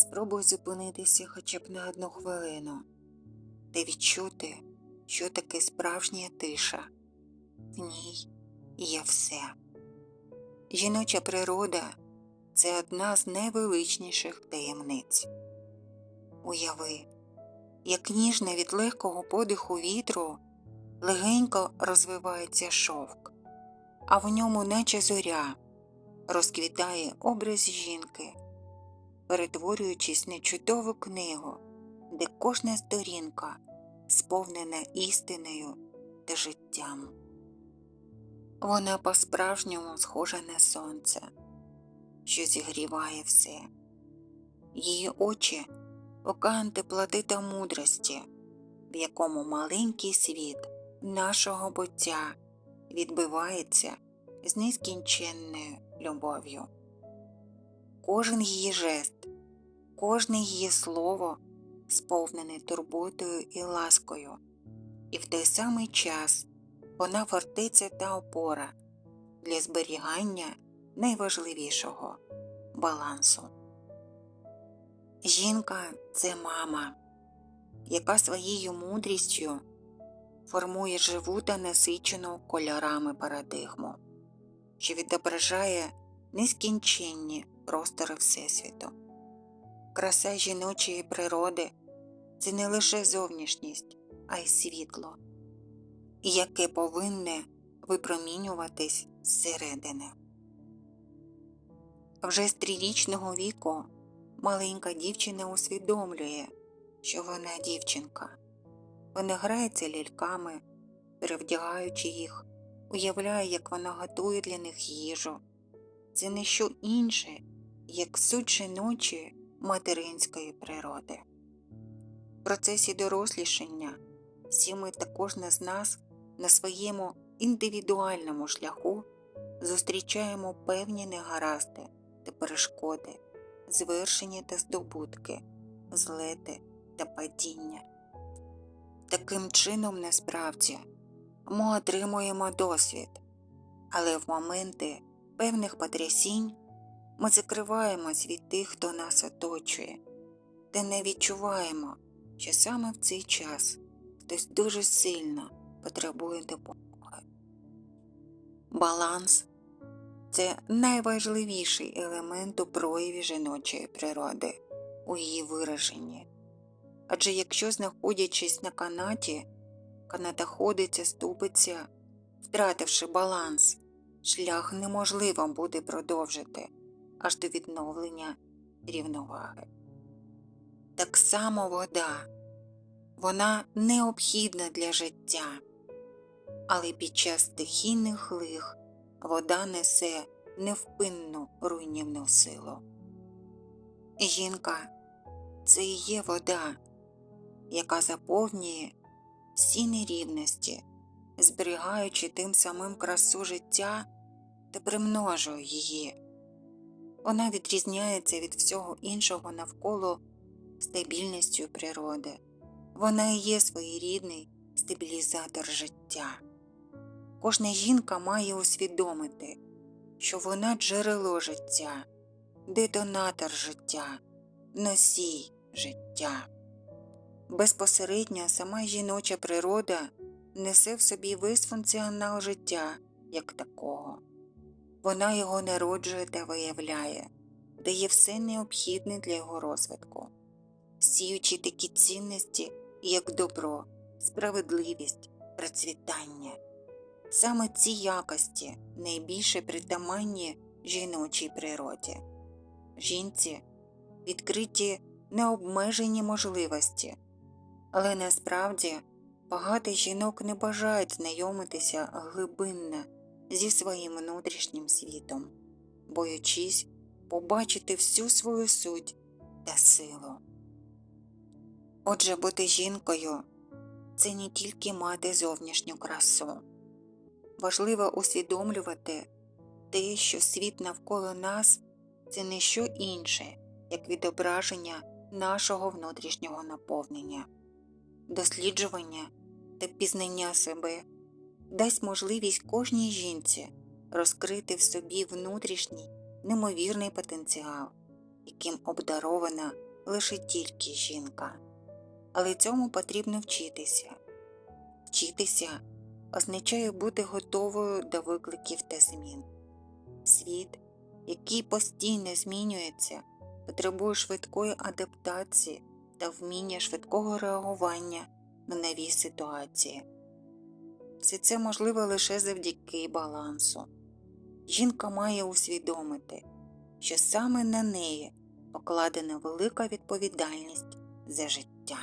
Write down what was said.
Спробуй зупинитися хоча б на одну хвилину та відчути, що таке справжня тиша. В ній є все. Жіноча природа це одна з найвеличніших таємниць. Уяви, як ніжно від легкого подиху вітру легенько розвивається шовк, а в ньому, наче зоря, розквітає образ жінки, перетворюючись на чудову книгу, де кожна сторінка сповнена істиною та життям. Вона по-справжньому схожа на сонце, що зігріває все. Її очі океан теплоти та мудрості, в якому маленький світ нашого буття відбивається з нескінченною любов'ю. Кожен її жест, кожне її слово сповнене турботою і ласкою, і в той самий час вона фортеця та опора для зберігання найважливішого балансу. Жінка це мама, яка своєю мудрістю формує живу та насичену кольорами парадигму, що відображає нескінченні простори Всесвіту. Краса жіночої природи це не лише зовнішність, а й світло, яке повинне випромінюватись зсередини. Вже з трирічного віку маленька дівчина усвідомлює, що вона дівчинка. Вона грається ляльками, перевдягаючи їх, уявляє, як вона готує для них їжу. Це не що інше, як суть жіночої материнської природи. В процесі дорослішання всі ми та кожна з нас на своєму індивідуальному шляху зустрічаємо певні негаразди та перешкоди, звершення та здобутки, злети та падіння. Таким чином, насправді, ми отримуємо досвід, але в моменти певних потрясінь ми закриваємось від тих, хто нас оточує, та не відчуваємо, що саме в цей час хтось дуже сильно потребує допомоги. Баланс це найважливіший елемент у прояві жіночої природи, у її вираженні. Адже якщо, знаходячись на канаті, канатоходиця ступиться, втративши баланс, шлях неможливо буде продовжити аж до відновлення рівноваги. Так само вода, вона необхідна для життя, але під час стихійних лих вода несе невпинну руйнівну силу. Жінка це і є вода, яка заповнює всі нерівності, зберігаючи тим самим красу життя та примножує її. Вона відрізняється від всього іншого навколо стабільністю природи. Вона і є своєрідний стабілізатор життя. Кожна жінка має усвідомити, що вона джерело життя, детонатор життя, носій життя. Безпосередньо сама жіноча природа несе в собі весь функціонал життя як такого. Вона його народжує та виявляє, дає все необхідне для його розвитку, сіючи такі цінності, як добро, справедливість, процвітання. Саме ці якості найбільше притаманні жіночій природі. Жінці відкриті необмежені можливості, але насправді багато жінок не бажають знайомитися глибинно зі своїм внутрішнім світом, боючись побачити всю свою суть та силу. Отже, бути жінкою це не тільки мати зовнішню красу, важливо усвідомлювати те, що світ навколо нас це не що інше, як відображення нашого внутрішнього наповнення, досліджування та пізнання себе дасть можливість кожній жінці розкрити в собі внутрішній неймовірний потенціал, яким обдарована лише тільки жінка. Але цьому потрібно вчитися. Вчитися означає бути готовою до викликів та змін. Світ, який постійно змінюється, потребує швидкої адаптації та вміння швидкого реагування на нові ситуації. Все це можливо лише завдяки балансу. Жінка має усвідомити, що саме на неї покладена велика відповідальність за життя.